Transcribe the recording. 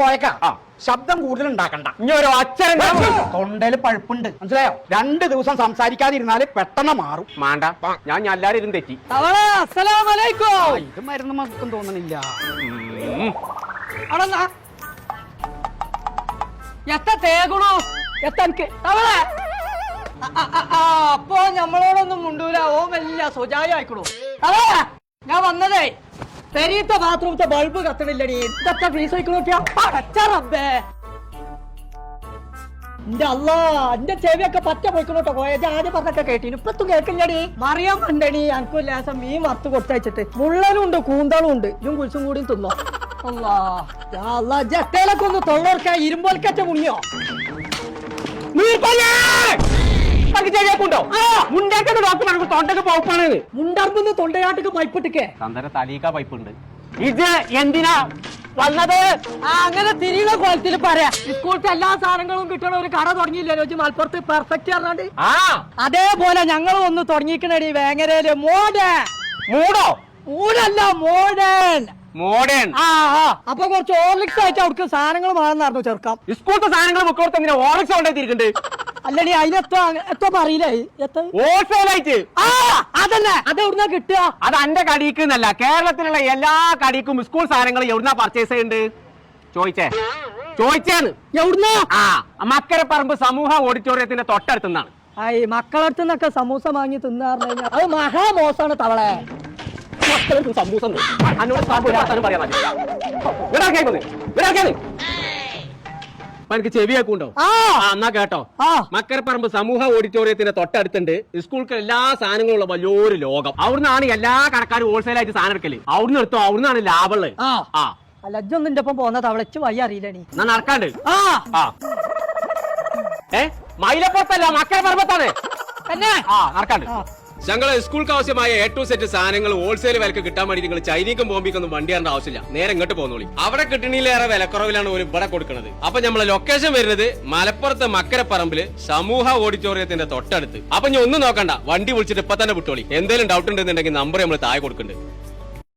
കോയക്ക. ശബ്ദം കൂടുതൽ ഉണ്ടാക്കണ്ട. ഇനി ഒരു അച്ഛൻ തൊണ്ടയിൽ പഴുപ്പുണ്ട്. മനസ്സിലായോ? രണ്ട് ദിവസം സംസാരിക്കാതിരുന്നാൽ പെട്ടെന്ന് മാറും. മാണ്ട. ഞാൻ ഞാൻ എല്ലാരും ഇരുന്ന് തെറ്റി. ഇത് മരുന്ന് മക്കും തോന്നണില്ല. അടന്നാ എത്ത തേകണോ എത്തനക്ക് തവളെ. അപ്പോ നമ്മളോടൊന്നും മുണ്ടൂല. ഓ വലിയ സുജായ ആയിക്കണു. തവളെ. ഞാൻ വന്നതേ. പെരീത്തെ ബാത്റൂമത്തെ ബൾബ് കത്തണില്ലടി. ഇതൊക്കെ ഫീസ് വയ്ക്കണോക്കിയാ പടച്ച റബ്ബേ. എന്റെ അല്ലാ എന്റെ ചെവിയൊക്കെ പറ്റ പോയിക്കണോട്ടോ. കോയജ് ആദ്യം പറഞ്ഞൊക്കെ കേട്ടിന്. ഇപ്പത്തും കേൾക്കില്ലടി. മറിയാൻ പണ്ടടി എനിക്ക് ലേസം മീൻ വറുത്ത് കൊടുത്തയച്ചിട്ട്. മുള്ളലും ഉണ്ട് കൂന്തളും ഉണ്ട് ഇതും കുളിച്ചും കൂടി തിന്നോ. അല്ലാ ജത്തേലൊക്കെ ഒന്ന് തൊള്ളോർക്ക ഇരുമ്പോൽക്കറ്റ മുങ്ങിയോ? ചെവിയാക്കുണ്ടോ മുണ്ടാക്കുന്ന ഡോക്ടർ പറഞ്ഞു തൊണ്ടക്ക് പോപ്പാണ് മുണ്ടർമ്പ് തൊണ്ടയാട്ടക്ക് പൈപ്പിട്ടിക്കേ തന്തര തലീക്ക പൈപ്പ് ഉണ്ട് ഇത് എന്തിനാ വന്നത്? അങ്ങനെ തിരിയുന്ന കോലത്തിൽ പറയാ. സ്കൂളത്തെ എല്ലാ സാധനങ്ങളും കിട്ടണ ഒരു കട തുടങ്ങിയില്ലേ രോജി? മലപ്പുറത്ത് പെർഫെക്റ്റ് പറഞ്ഞാണ്ട് ആ. അതേപോലെ ഞങ്ങൾ ഒന്ന് തുടങ്ങിക്കണടി വേങ്ങരയിൽ മോഡേ മൂടോ? മൂടല്ല മോഡേൺ. മോഡേൺ. ആ ആ. അപ്പൊ കുറച്ച് ഓർലിക്സ് ആയിട്ട് അവർക്ക് സാധനങ്ങൾ മാറുന്നായിരുന്നു ചെറുക്കാം. സ്കൂളത്തെ സാധനങ്ങൾ ബുക്കോർത്ത് എന്തിനാ? ഓറക്സ് കൊണ്ടെത്തിയിട്ടുണ്ട് അല്ലടി അതിനെത്തോ എത്തോ പറയില്ലേ? ഹോൾസെയിലായിട്ട്. ആ അതന്നെ. അത് എവിടുന്നാ കിട്ടുക? അത് അന്റെ കടിക്ക് എന്നല്ല. കേരളത്തിലുള്ള എല്ലാ കടിക്കും സ്കൂൾ സാധനങ്ങൾ എവിടുന്നാ പർച്ചേസ് ചെയ്യുന്നുണ്ട് ചോദിച്ചേ. ചോദിച്ചേന്ന്. എവിടുന്നാ? ആ മക്കരപ്പറമ്പ് സമൂഹ ഓഡിറ്റോറിയത്തിന്റെ തൊട്ടടുത്തുനിന്നാണ്. ആയി മക്കളടുത്ത് നിന്നൊക്കെ സമൂസ വാങ്ങി തിന്നാറിഞ്ഞു കഴിഞ്ഞാൽ അത് മഹാമോശാണ് തവളെ. മക്കളടുത്ത് സമൂസ. എന്നോട് പറയാൻ എനിക്ക് ചെവി കേൾക്കുണ്ടോ ആ. ആ എന്നാ കേട്ടോ. മക്കരപ്പറമ്പ് സമൂഹ ഓഡിറ്റോറിയത്തിന്റെ തൊട്ടടുത്തുണ്ട് സ്കൂൾക്ക് എല്ലാ സാധനങ്ങളും ഉള്ള വലിയൊരു ലോകം. അവിടുന്നാണ് എല്ലാ കടക്കാരും ഹോൾസെയിൽ ആയിട്ട് സാധനം എടുക്കൽ. അവിടുന്ന് എടുത്തോ? അവിടുന്നാണ് ലാഭമുള്ളത് ആ. ആ. ലജ്ജൊന്നും എന്റെ ഒപ്പം പോന്ന തവളച്ച് വയ്യ അറിയില്ലടി എന്നാ നടക്കാണ്ട്. ഏ? മയിലപ്പുറത്തല്ല മക്കരപ്പറമ്പത്താണ്. തന്നെ ആ നടക്കാണ്ട്. ആ. ഞങ്ങൾ സ്കൂൾക്ക് ആവശ്യമായ എ ടു സെറ്റ് സാധനങ്ങൾ ഹോൾസെയിൽ വിലക്ക് കിട്ടാൻ വേണ്ടി നിങ്ങൾ ചൈനീക്കും ബോംബിക്കൊന്നും വണ്ടി തരേണ്ട ആവശ്യമില്ല. നേരെ ഇങ്ങോട്ട് പോന്നോളി. അവിടെ കിട്ടണിലേറെ വിലക്കുറവിലാണ് ഒരു ഇവിടെ കൊടുക്കുന്നത് അപ്പൊ നമ്മളെ ലൊക്കേഷൻ വരുന്നത് മലപ്പുറത്ത് മക്കരപ്പറമ്പിൽ സമൂഹ ഓഡിറ്റോറിയത്തിന്റെ തൊട്ടടുത്ത്. അപ്പൊ ഞാൻ ഒന്നും നോക്കണ്ട. വണ്ടി വിളിച്ചിട്ട് ഇപ്പൊ തന്നെ വിട്ടോളി. എന്തെങ്കിലും ഡൗട്ട് ഉണ്ടെന്നുണ്ടെങ്കിൽ നമ്പർ നമ്മൾ താഴെ കൊടുക്കുന്നുണ്ട്.